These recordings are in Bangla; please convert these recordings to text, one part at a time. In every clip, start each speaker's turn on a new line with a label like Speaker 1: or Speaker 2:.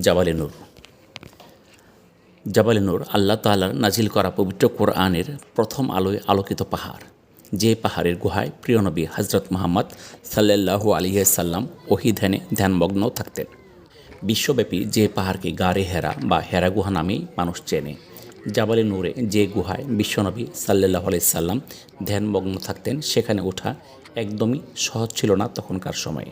Speaker 1: জাবালে নূর। জাবালে নূর আল্লাহ তাআলার নাজিল করা পবিত্র কোরআনের প্রথম আলোয় আলোকিত পাহাড়। যে পাহাড়ের গুহায় প্রিয়নবী হজরত মোহাম্মদ সাল্লাল্লাহু আলিয়া সাল্লাম ওহি ধ্যানে ধ্যানমগ্ন থাকতেন। বিশ্বব্যাপী যে পাহাড়কে গারে হেরা বা হেরা গুহা নামেই মানুষ চেনে। জাবালে নূরে যে গুহায় বিশ্বনবী সাল্লাহ আলি সাল্লাম ধ্যানমগ্ন থাকতেন, সেখানে ওঠা একদমই সহজ ছিল না তখনকার সময়ে।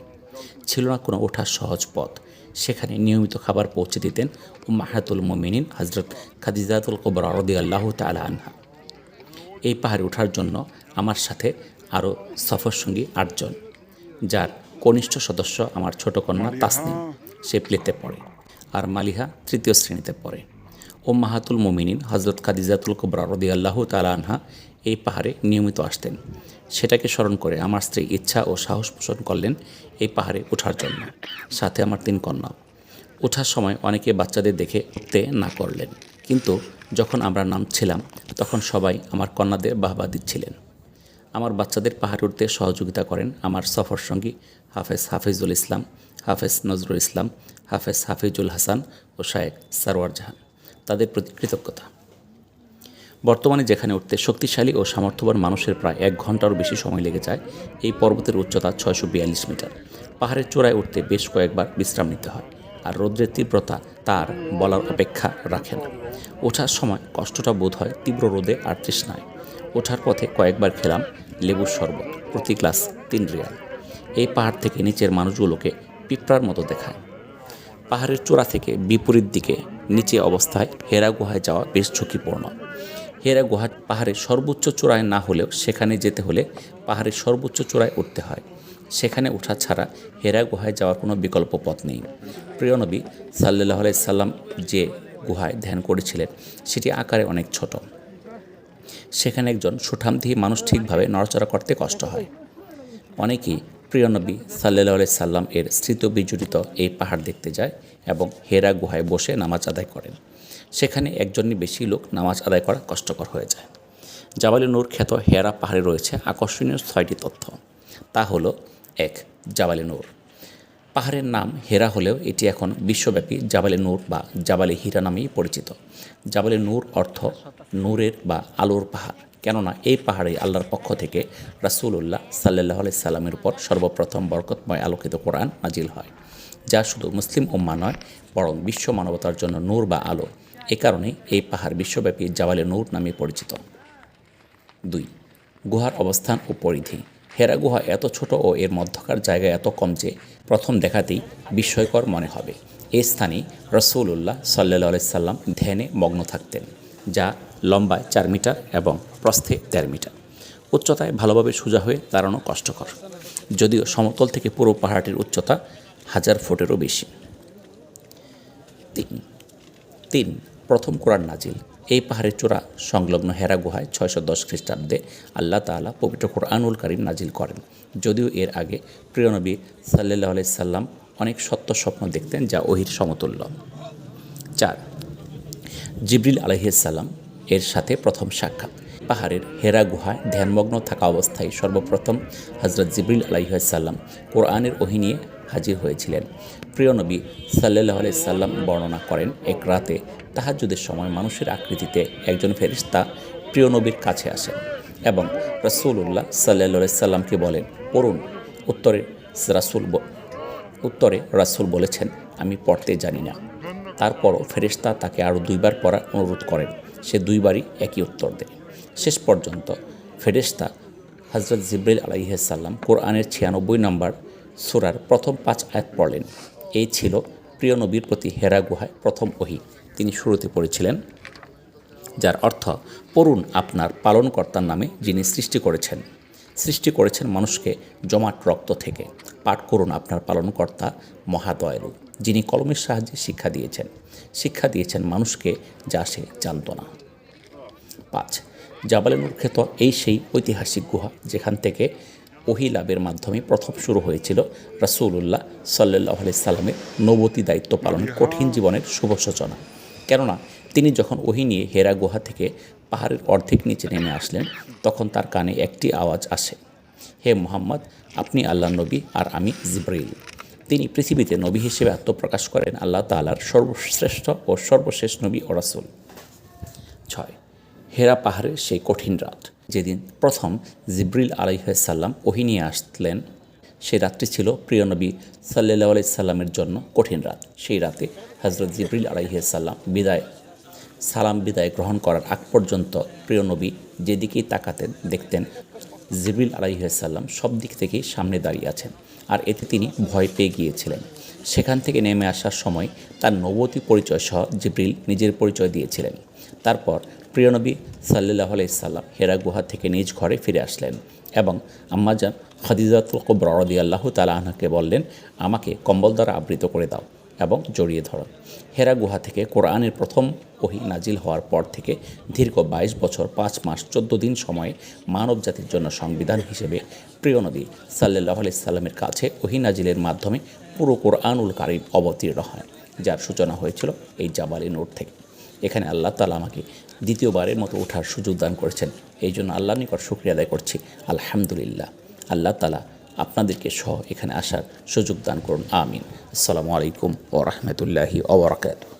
Speaker 1: ছিল না কোনো ওঠার সহজ পথ। সেখানে নিয়মিত খাবার পৌঁছে দিতেন ও মাহাতুল মমিনিন হজরত খাদিজাতুল কবর রদি আল্লাহ তালা আনহা। এই পাহাড়ে ওঠার জন্য আমার সাথে আরও সফরসঙ্গী আটজন যার কনিষ্ঠ সদস্য আমার ছোট কন্যা তাসনিম সে প্লেতে পড়ে আর মালিহা তৃতীয় শ্রেণীতে পড়ে। ও মাহাতুল মমিনিন হজরত খাদিজাতুল কবরা রদি আল্লাহ তালা আনহা এই পাহাড়ে নিয়মিত আসতেন। সেটাকে স্মরণ করে আমার স্ত্রী ইচ্ছা ও সাহস পোষণ করলেন এই পাহাড়ে ওঠার জন্য। সাথে আমার তিন কন্যা। ওঠার সময় অনেকে বাচ্চাদের দেখে উঠতে না করলেন। কিন্তু যখন আমরা নামছিলাম, তখন সবাই আমার কন্যাদের বাহবা দিচ্ছিলেন। আমার বাচ্চাদের পাহাড়ে উঠতে সহযোগিতা করেন আমার সফর সঙ্গী হাফেজ হাফিজুল ইসলাম, হাফেজ নজরুল ইসলাম, হাফেজ হাফিজুল হাসান ও শায়েক সারোয়ার জাহান। তাদের প্রতি কৃতজ্ঞতা। বর্তমানে যেখানে উঠতে শক্তিশালী ও সামর্থ্যবান মানুষের প্রায় এক ঘন্টারও বেশি সময় লেগে যায়, এই পর্বতের উচ্চতা ছয়শো বিয়াল্লিশ মিটার। পাহাড়ের চূড়ায় উঠতে বেশ কয়েকবার বিশ্রাম নিতে হয়, আর রৌদ্রের তীব্রতা তার বলার অপেক্ষা রাখে না। ওঠার সময় কষ্টটা বোধ হয় তীব্র রোদে আর তৃষ্ণায়। ওঠার পথে কয়েকবার খেলাম লেবুর শরবত প্রতি গ্লাস তিন রিয়াল। এই পাহাড় থেকে নিচের মানুষগুলোকে পিঁপড়ার মতো দেখায়। পাহাড়ের চূড়া থেকে বিপরীত দিকে নিচে অবস্থায় হেরা গুহায় যাওয়া বেশ ঝুঁকিপূর্ণ। হেরা গুহা পাহাড়ের সর্বোচ্চ চূড়ায় না হলেও সেখানে যেতে হলে পাহাড়ের সর্বোচ্চ চূড়ায় উঠতে হয়। সেখানে ওঠা ছাড়া হেরা গুহায় যাওয়ার কোনো বিকল্প পথ নেই। প্রিয় নবী সাল্লাহ সাল্লাম যে গুহায় ধ্যান করেছিলেন, সেটি আকারে অনেক ছোট। সেখানে একজন সুঠামদেহী মানুষ ঠিকভাবে নড়াচড়া করতে কষ্ট হয়। অনেকেই প্রিয় নবী সাল্লাহ সাল্লাম এর স্মৃত বিজড়িত এই পাহাড় দেখতে যায় এবং হেরা গুহায় বসে নামাজ আদায় করেন। সেখানে একজনই বেশি লোক নামাজ আদায় করা কষ্টকর হয়ে যায়। জাবালি নূর খ্যাত হেরা পাহাড়ে রয়েছে আকর্ষণীয় ছয়টি তথ্য। তা হলো, এক, জাবালি নূর। পাহাড়ের নাম হেরা হলেও এটি এখন বিশ্বব্যাপী জাবালে নূর বা জাবালে হীরা নামেই পরিচিত। জাবালে নূর অর্থ নূরের বা আলোর পাহাড়। কেননা এই পাহাড়ে আল্লাহর পক্ষ থেকে রাসুল্লাহ সাল্লাহ আলি সাল্লামের উপর সর্বপ্রথম বরকতময় আলোকিত কোরআন নাজিল হয়। যা শুধু মুসলিম উম্মা নয়, বরং বিশ্ব মানবতার জন্য নূর বা আলো এ কারণে এই পাহাড় বিশ্বব্যাপী জাওয়ালে নূর নামে পরিচিত। দুই, গুহার অবস্থান ও পরিধি। হেরা গুহা এত ছোট ও এর মধ্যকার জায়গা এত কম যে প্রথম দেখাতেই বিস্ময়কর মনে হবে। এই স্থানে রসুল্লাহ সাল্লাহ সাল্লাম ধ্যানে মগ্ন থাকতেন, যা লম্বায় চার মিটার এবং প্রস্থে দেড় মিটার। উচ্চতায় ভালোভাবে সোজা হয়ে দাঁড়ানো কষ্টকর, যদিও সমতল থেকে পুরো পাহাড়টির উচ্চতা হাজার ফুটেরও বেশি। তিন তিন প্রথম কোরআন নাজিল। এই পাহাড়ের চূড়া সংলগ্ন হেরা গুহায় ছয়শো দশ খ্রিস্টাব্দে আল্লাহ তাআলা পবিত্র কোরআনুল কারিম নাজিল করেন। যদিও এর আগে প্রিয়নবী সাল্লাহ সাল্লাম অনেক সত্য স্বপ্ন দেখতেন যা ওহির সমতুল্য। চার, জিবরিল আলহিসাল্লাম এর সাথে প্রথম সাক্ষাৎ। পাহাড়ের হেরা গুহায় ধ্যানমগ্ন থাকা অবস্থায় সর্বপ্রথম হজরত জিবরিল আলহিসাল্লাম কোরআনের ওহি নিয়ে হাজির হয়েছিলেন। প্রিয় নবী সাল্লাহ সাল্লাম বর্ণনা করেন, এক রাতে তাহাজুদের সময় মানুষের আকৃতিতে একজন ফেরিস্তা প্রিয় নবীর কাছে আসেন এবং রসুল্লাহ সাল্লাহ সাল্লামকে বলেন, পড়ুন। উত্তরে রাসুল উত্তরে রাসুল বলেছেন, আমি পড়তে জানি না। তারপরও ফেরিস্তা তাকে আরও দুইবার পড়ার অনুরোধ করেন। সে দুইবারই একই উত্তর দেয়। শেষ পর্যন্ত ফেরিস্তা হজরত জিব্রিল আলাইসাল্লাম কোরআনের ছিয়ানব্বই নম্বর সুরার প্রথম পাঁচ আয়াত পড়লেন। এই ছিল প্রিয় নবীর প্রতি হেরা গুহায় প্রথম ওহি। তিনি শুরুতে পড়েছিলেন, যার অর্থ, পড়ুন আপনার পালনকর্তার নামে যিনি সৃষ্টি করেছেন। সৃষ্টি করেছেন মানুষকে জমাট রক্ত থেকে। পাঠ করুন আপনার পালনকর্তা মহাদয়ালু, যিনি কলমের সাহায্যে শিক্ষা দিয়েছেন। শিক্ষা দিয়েছেন মানুষকে যা সে জানত না। পাঁচ, জাবালেনুর ক্ষেত এই সেই ঐতিহাসিক গুহা যেখান থেকে ওহি লাভের মাধ্যমে প্রথম শুরু হয়েছিল রাসুল্লাহ সাল্লাহ সাল্লামের নবতী দায়িত্ব পালনের কঠিন জীবনের শুভ সূচনা। কেননা, তিনি যখন ওহি নিয়ে হেরা গুহা থেকে পাহাড়ের অর্ধেক নিচে নেমে আসলেন, তখন তার কানে একটি আওয়াজ আসে, হে মোহাম্মদ, আপনি আল্লাহ নবী আর আমি জিব্রাইল। তিনি পৃথিবীতে নবী হিসেবে আত্মপ্রকাশ করেন আল্লাহ তাআলার সর্বশ্রেষ্ঠ ও সর্বশেষ নবী ও রাসূল। ছয়, হেরা পাহাড়ের সেই কঠিন রাত। যেদিন প্রথম জিব্রিল আলাইসাল্লাম ওহি নিয়ে আসলেন সেই রাতটি ছিল প্রিয় নবী সাল্লাহ আলাইসাল্লামের জন্য কঠিন রাত। সেই রাতে হজরত জিব্রিল আলাইসাল্লাম বিদায়, সালাম বিদায় গ্রহণ করার আগ পর্যন্ত প্রিয় নবী যেদিকেই তাকাতেন, দেখতেন জিব্রিল আলাইসাল্লাম সব দিক থেকেই সামনে দাঁড়িয়ে আছেন আর এতে তিনি ভয় পেয়ে গিয়েছিলেন। সেখান থেকে নেমে আসার সময় তার নবতী পরিচয় সহ জিব্রিল নিজের পরিচয় দিয়েছিলেন। তারপর প্রিয়নবী সাল্লাহ আলাইসাল্লাম হেরা গুহা থেকে নিজ ঘরে ফিরে আসলেন এবং আম্মাজান খদিজাতুল কবর রদি আল্লাহ তালা আহনাকে বললেন, আমাকে কম্বল দ্বারা আবৃত করে দাও এবং জড়িয়ে ধরো। হেরা গুহা থেকে কোরআনের প্রথম ওহি নাজিল হওয়ার পর থেকে দীর্ঘ বাইশ বছর পাঁচ মাস চোদ্দ দিন সময়ে মানব জাতির জন্য সংবিধান হিসেবে প্রিয় নবী সাল্লাহ আলাইসাল্লামের কাছে ওহি নাজিলের মাধ্যমে পুরো কোরআনুল কারিম অবতীর্ণ হয়, যার সূচনা হয়েছিল এই জাবালি নোট থেকে। এখানে আল্লাহ তালা আমাকে দ্বিতীয়বারের মতো ওঠার সুযোগ দান করেছেন। এই জন্য আল্লাহ নিকট শুক্রিয়া আদায় করছি। আলহামদুলিল্লাহ। আল্লাহ তালা আপনাদেরকে সহ এখানে আসার সুযোগ দান করুন। আমিন। আসসালামু আলাইকুম ও রহমতুল্লাহি ওবরাকাতু